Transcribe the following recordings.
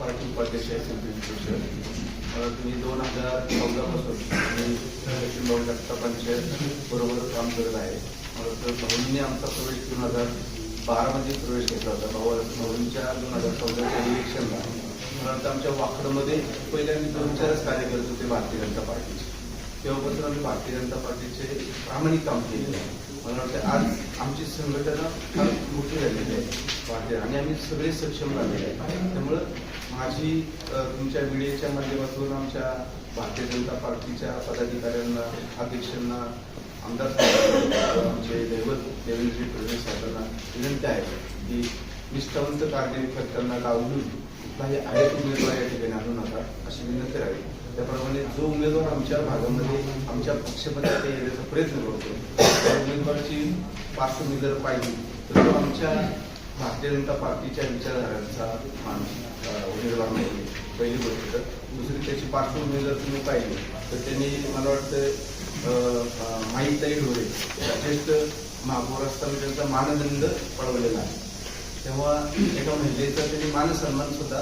Party उपाध्यक्ष मला तुम्ही दोन हजार चौदापासून मी सचिन भाऊ बरोबर काम करत आहे. मला तर भाऊंनी आमचा प्रवेश दोन हजार बारामध्ये प्रवेश घेतला होता. भाऊ भाऊंच्या दोन हजार चौदाच्या इलेक्शनला मला वाटतं आमच्या वाकडमध्ये पहिल्यांदा दोन चारच कार्यकर्ते होते भारतीय जनता पार्टीचे. तेव्हापासून आम्ही भारतीय जनता पार्टीचे प्रामाणिक काम केले आहे. मला वाटतं आज आमची संघटना फार मोठी झालेली आहे. भारतीय आणि आम्ही सगळे सक्षम झालेले आहे. त्यामुळं माझी तुमच्या मीडियाच्या माध्यमातून आमच्या भारतीय जनता पार्टीच्या पदाधिकाऱ्यांना अध्यक्षांना आमदार आमचे दैवत देवेंद्रजी फडणवीस साहेबांना विनंती आहे की निष्ठावंत कार्य करताना डावलून काही आहेत उमेदवार या ठिकाणी आणू नका अशी विनंती राहील त्याप्रमाणे जो उमेदवार आमच्या भागामध्ये आमच्या पक्षामध्ये येण्याचा प्रयत्न करतो त्या उमेदवाराची पार्श्वभूमी जर पाहिली तर तो आमच्या भारतीय जनता पार्टीच्या विचारधारांचा माणूस उमेदवार नाही पहिली गोष्ट तर दुसरी त्याची पार्श्वभूमी जर तुम्ही पाहिली तर त्यांनी मला वाटतं अं, अं, माईताई ढोरे ज्येष्ठ महापौर असताना त्यांचा मानदंड पळवलेला आहे. तेव्हा एका महिलेचा त्यांनी मानसन्मान सुद्धा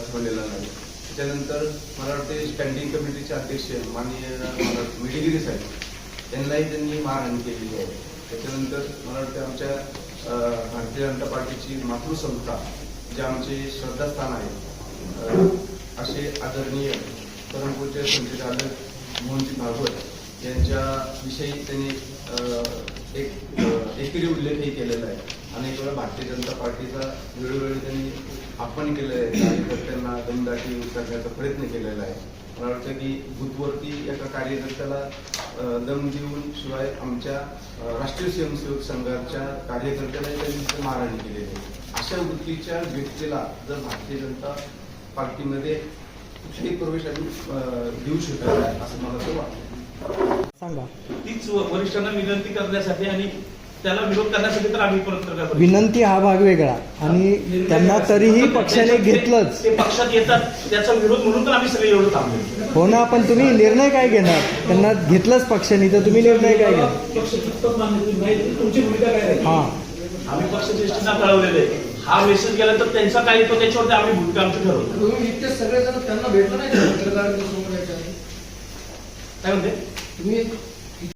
ठेवलेला नाही. त्याच्यानंतर मला वाटते स्टँडिंग कमिटीचे अध्यक्ष माननीय मला वाटतं मिडिगिरी साहेब त्यांनाही त्यांनी मारहाण केलेली आहे. त्याच्यानंतर मला वाटतं आमच्या भारतीय जनता पार्टीची मातृसंस्था जे आमचे श्रद्धास्थान आहे असे आदरणीय परमपूज्य संचालक मोहनजी भागवत यांच्याविषयी त्यांनी एक एकरी एकेरी उल्लेखही केलेला आहे. अनेक वेळा भारतीय जनता पार्टीचा वेळोवेळी त्यांनी आपण केलेला आहे. कार्यकर्त्यांना दमदाटी करण्याचा प्रयत्न केलेला आहे. मला वाटतं की बुथवरती एका कार्यकर्त्याला दम देऊन शिवाय आमच्या राष्ट्रीय स्वयंसेवक संघाच्या कार्यकर्त्याला त्यांनी तिथे मारहाण केलेली आहे अशा वृत्तीच्या व्यक्तीला जर भारतीय जनता पार्टीमध्ये कुठलाही प्रवेश आम्ही देऊ शकत नाही असं मला तर वाटतं. सांगा. तीच वरिष्ठांना विनंती करण्यासाठी आणि त्याला विरोध करण्यासाठी तर आम्ही परत विनंती हा भाग वेगळा आणि त्यांना तरीही पक्षाने घेतलंच. ते पक्षात येतात त्याचा विरोध म्हणून तर आम्ही सगळे एवढं थांबलो. हो ना पण तुम्ही निर्णय काय घेणार? त्यांना घेतलंच पक्षाने तर तुम्ही निर्णय काय घेणार? पक्ष मान्य तुमची भूमिका काय राहील? हा. आम्ही पक्षश्रेष्ठींना कळवलेलं. आहे हा मेसेज गेल्यानंतर त्यांचा काय येतो त्याच्यावरती आम्ही भूमिका आमची ठरवतो. तुम्ही इतके सगळेजण त्यांना भेटलं नाही का? पत्रकार? काय म्हणते तुम्ही